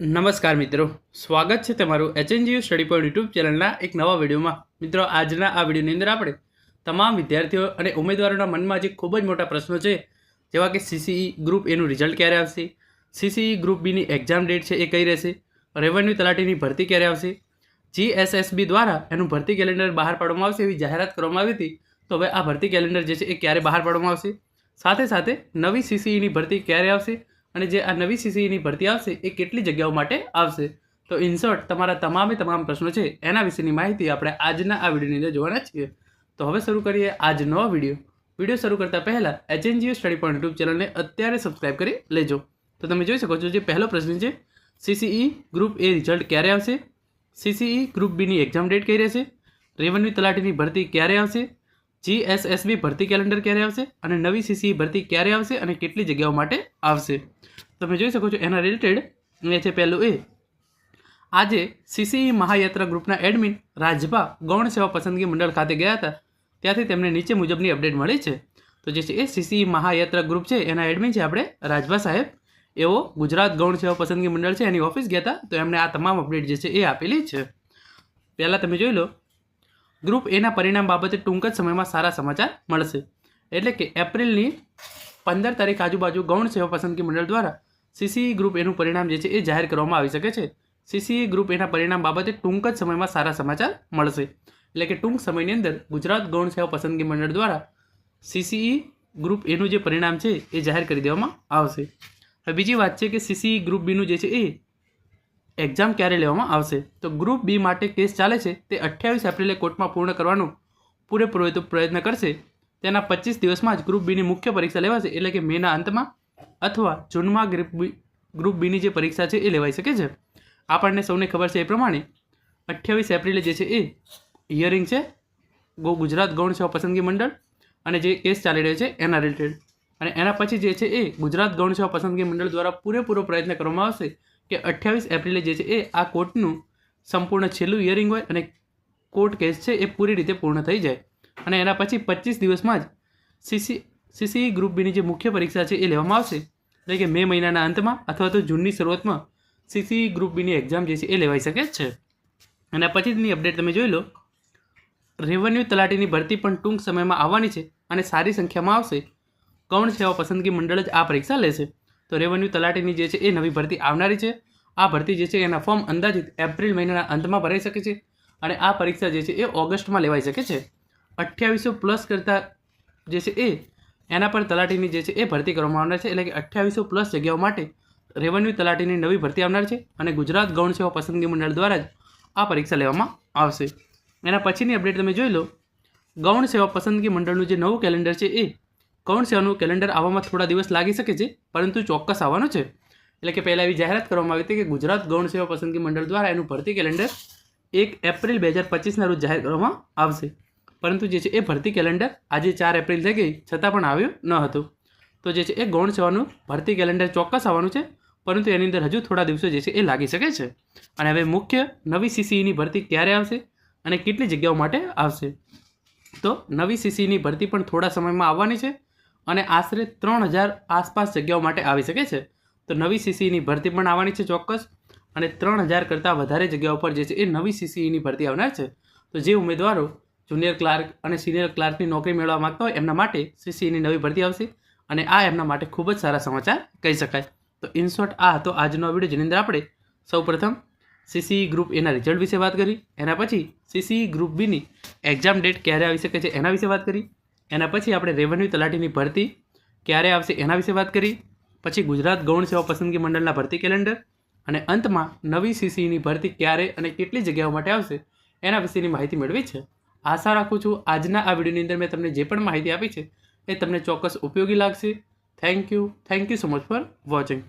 નમસ્કાર મિત્રો. સ્વાગત છે તમારું એચએનજીયુ સ્ટડી પોઈન્ટ યુટ્યુબ ચેનલના એક નવા વિડીયોમાં. મિત્રો, આજના આ વિડીયોની અંદર આપણે તમામ વિદ્યાર્થીઓ અને ઉમેદવારોના મનમાં જે ખૂબ જ મોટા પ્રશ્નો છે, જેવા કે સીસીઈ ગ્રુપ એનું રિઝલ્ટ ક્યારે આવશે? સીસીઈ ગ્રુપ બીની એક્ઝામ ડેટ છે એ કઈ રહેશે? રેવન્યુ તલાટીની ભરતી ક્યારે આવશે? જીએસએસબી દ્વારા એનું ભરતી કેલેન્ડર બહાર પાડવામાં આવશે એવી જાહેરાત કરવામાં આવી હતી. તો હવે આ ભરતી કેલેન્ડર જે છે એ ક્યારે બહાર પાડવામાં આવશે? સાથે સાથે નવી સીસીઈની ભરતી ક્યારે આવશે? અને જે આ નવી સીસીઈની ભરતી આવશે એ કેટલી જગ્યાઓ માટે આવશે? તો ઇન્સર્ટ તમારા તમામે તમામ પ્રશ્નો છે એના વિશેની માહિતી આપણે આજના આ વિડીયોની અંદર જોવાના છીએ. તો હવે શરૂ કરીએ આજનો વીડિયો. વીડિયો શરૂ કરતાં પહેલાં એચએનજીઓ સ્ટડી પોઈન્ટ યુટ્યુબ ચેનલને અત્યારે સબસ્ક્રાઇબ કરી લેજો. તો તમે જોઈ શકો છો જે પહેલો પ્રશ્ન છે, સીસીઈ ગ્રુપ એ રિઝલ્ટ ક્યારે આવશે? સીસીઈ ગ્રુપ બીની એક્ઝામ ડેટ કઈ રહેશે? રેવન્યુ તલાટીની ભરતી ક્યારે આવશે? જીએસએસબી ભરતી કેલેન્ડર ક્યારે આવશે અને નવી સીસી ભરતી ક્યારે આવશે અને કેટલી જગ્યાઓ માટે આવશે? તમે જોઈ શકો છો એના રિલેટેડ એ છે પહેલું એ. આજે સીસીઈ મહાયાત્રા ગ્રુપના એડમિન રાજભા ગૌણ સેવા પસંદગી મંડળ ખાતે ગયા હતા. ત્યાંથી તેમને નીચે મુજબની અપડેટ મળી છે. તો જે છે એ સીસીઈ મહાયાત્રા ગ્રુપ છે, એના એડમિન છે આપણે રાજભા સાહેબ. એવો ગુજરાત ગૌણ સેવા પસંદગી મંડળ છે, એની ઓફિસ ગયા હતા. તો એમણે આ તમામ અપડેટ જે છે એ આપેલી છે. પહેલાં તમે જોઈ લો ગ્રુપ એના પરિણામ બાબતે ટૂંક જ સમયમાં સારા સમાચાર મળશે. એટલે કે એપ્રિલની પંદર તારીખ આજુબાજુ ગૌણ સેવા પસંદગી મંડળ દ્વારા સીસીઈ ગ્રુપ એનું પરિણામ જે છે એ જાહેર કરવામાં આવી શકે છે. સીસીઈ ગ્રુપ એના પરિણામ બાબતે ટૂંક જ સમયમાં સારા સમાચાર મળશે. એટલે કે ટૂંક સમયની અંદર ગુજરાત ગૌણ સેવા પસંદગી મંડળ દ્વારા સીસીઈ ગ્રુપ એનું જે પરિણામ છે એ જાહેર કરી દેવામાં આવશે. હવે બીજી વાત છે કે સીસીઈ ગ્રુપ બીનું જે છે એ એક્ઝામ ક્યારે લેવામાં આવશે? તો ગ્રુપ બી માટે કેસ ચાલે છે, તે અઠ્યાવીસ એપ્રિલે કોર્ટમાં પૂર્ણ કરવાનો પૂરેપૂરો પ્રયત્ન કરશે. તેના પચીસ દિવસમાં જ ગ્રુપ બીની મુખ્ય પરીક્ષા લેવાશે, એટલે કે મેના અંતમાં અથવા જૂનમાં ગ્રુપ બી ગ્રુપ બીની જે પરીક્ષા છે એ લેવાઈ શકે છે. આપણને સૌને ખબર છે એ પ્રમાણે અઠ્યાવીસ એપ્રિલે જે છે એ હિયરિંગ છે, ગો ગુજરાત ગૌણ સેવા પસંદગી મંડળ અને જે કેસ ચાલી રહ્યો છે એના રિલેટેડ અને એના પછી જે છે એ ગુજરાત ગૌણ સેવા પસંદગી મંડળ દ્વારા પૂરેપૂરો પ્રયત્ન કરવામાં આવશે. કે અઠ્યાવીસ એપ્રિલે જે છે એ આ કોર્ટનું સંપૂર્ણ છેલ્લું હિયરિંગ હોય અને કોર્ટ કેસ છે એ પૂરી રીતે પૂર્ણ થઈ જાય. અને એના પછી પચીસ દિવસમાં જ સીસી સીસી ગ્રુપ બીની જે મુખ્ય પરીક્ષા છે એ લેવામાં આવશે. એટલે કે મે મહિનાના અંતમાં અથવા તો જૂનની શરૂઆતમાં સીસી ગ્રુપ બીની એક્ઝામ જે છે એ લેવાઈ શકે છે. અને પછીની અપડેટ તમે જોઈ લો. રેવન્યુ તલાટીની ભરતી પણ ટૂંક સમયમાં આવવાની છે અને સારી સંખ્યામાં આવશે. ગૌણ સેવા પસંદગી મંડળ જ આ પરીક્ષા લેશે? તો રેવન્યુ તલાટીની જે છે એ નવી ભરતી આવનારી છે. આ ભરતી જે છે એના ફોર્મ અંદાજિત એપ્રિલ મહિનાના અંતમાં ભરાઈ શકે છે અને આ પરીક્ષા જે છે એ ઓગસ્ટમાં લેવાઈ શકે છે. અઠ્યાવીસો પ્લસ કરતાં જે છે એ, એના પર તલાટીની જે છે એ ભરતી કરવામાં આવનાર છે. એટલે કે અઠ્યાવીસો પ્લસ જગ્યાઓ માટે રેવન્યુ તલાટીની નવી ભરતી આવનાર છે અને ગુજરાત ગૌણ સેવા પસંદગી મંડળ દ્વારા જ આ પરીક્ષા લેવામાં આવશે. એના પછીની અપડેટ તમે જોઈ લો. ગૌણ સેવા પસંદગી મંડળનું જે નવું કેલેન્ડર છે એ ગૌણ સેવાનું કેલેન્ડર આવવામાં થોડા દિવસ લાગી શકે છે? પરંતુ ચોક્કસ આવવાનું છે. એટલે કે પહેલાં એવી જાહેરાત કરવામાં આવી હતી કે ગુજરાત ગૌણ સેવા પસંદગી મંડળ દ્વારા એનું ભરતી કેલેન્ડર એક એપ્રિલ બે હજાર પચીસના રોજ જાહેર કરવામાં આવશે. પરંતુ જે છે એ ભરતી કેલેન્ડર આજે ચાર એપ્રિલ થઈ ગઈ, છતાં પણ આવ્યું ન હતું. તો જે છે એ ગૌણ સેવાનું ભરતી કેલેન્ડર ચોક્કસ આવવાનું છે, પરંતુ એની અંદર હજુ થોડા દિવસો જે છે એ લાગી શકે છે. અને હવે મુખ્ય નવી સીસીઈની ભરતી ક્યારે આવશે અને કેટલી જગ્યાઓ માટે આવશે? તો નવી સીસીઈની ભરતી પણ થોડા સમયમાં આવવાની છે. અને આશરે ત્રણ હજાર આસપાસ જગ્યાઓ માટે આવી શકે છે. તો નવી સીસીઈની ભરતી પણ આવવાની છે ચોક્કસ. અને ત્રણ હજાર કરતાં વધારે જગ્યાઓ પર જે છે એ નવી સીસીઈની ભરતી આવનાર છે. તો જે ઉમેદવારો જુનિયર ક્લાર્ક અને સિનિયર ક્લાર્કની નોકરી મેળવવા માગતા હોય એમના માટે સીસીઈની નવી ભરતી આવશે. અને આ એમના માટે ખૂબ જ સારા સમાચાર કહી શકાય. તો ઇન શોર્ટ આ હતો આજનો વીડિયો જેની અંદર આપણે સૌપ્રથમ સીસીઈ ગ્રુપ એના રિઝલ્ટ વિશે વાત કરી. એના પછી સીસીઈ ગ્રુપ બીની એક્ઝામ ડેટ ક્યારે આવી શકે છે એના વિશે વાત કરી. એના પછી આપણે રેવન્યુ તલાટીની ભરતી ક્યારે આવશે એના વિશે વાત કરી. પછી ગુજરાત ગૌણ સેવા પસંદગી મંડળના ભરતી કેલેન્ડર અને અંતમાં નવી સીસીની ભરતી ક્યારે અને કેટલી જગ્યાઓ માટે આવશે એના વિશેની માહિતી મેળવી છે. આશા રાખું છું આજના આ વિડીયોની અંદર મેં તમને જે પણ માહિતી આપી છે એ તમને ચોક્કસ ઉપયોગી લાગશે. Thank you thank you so much for watching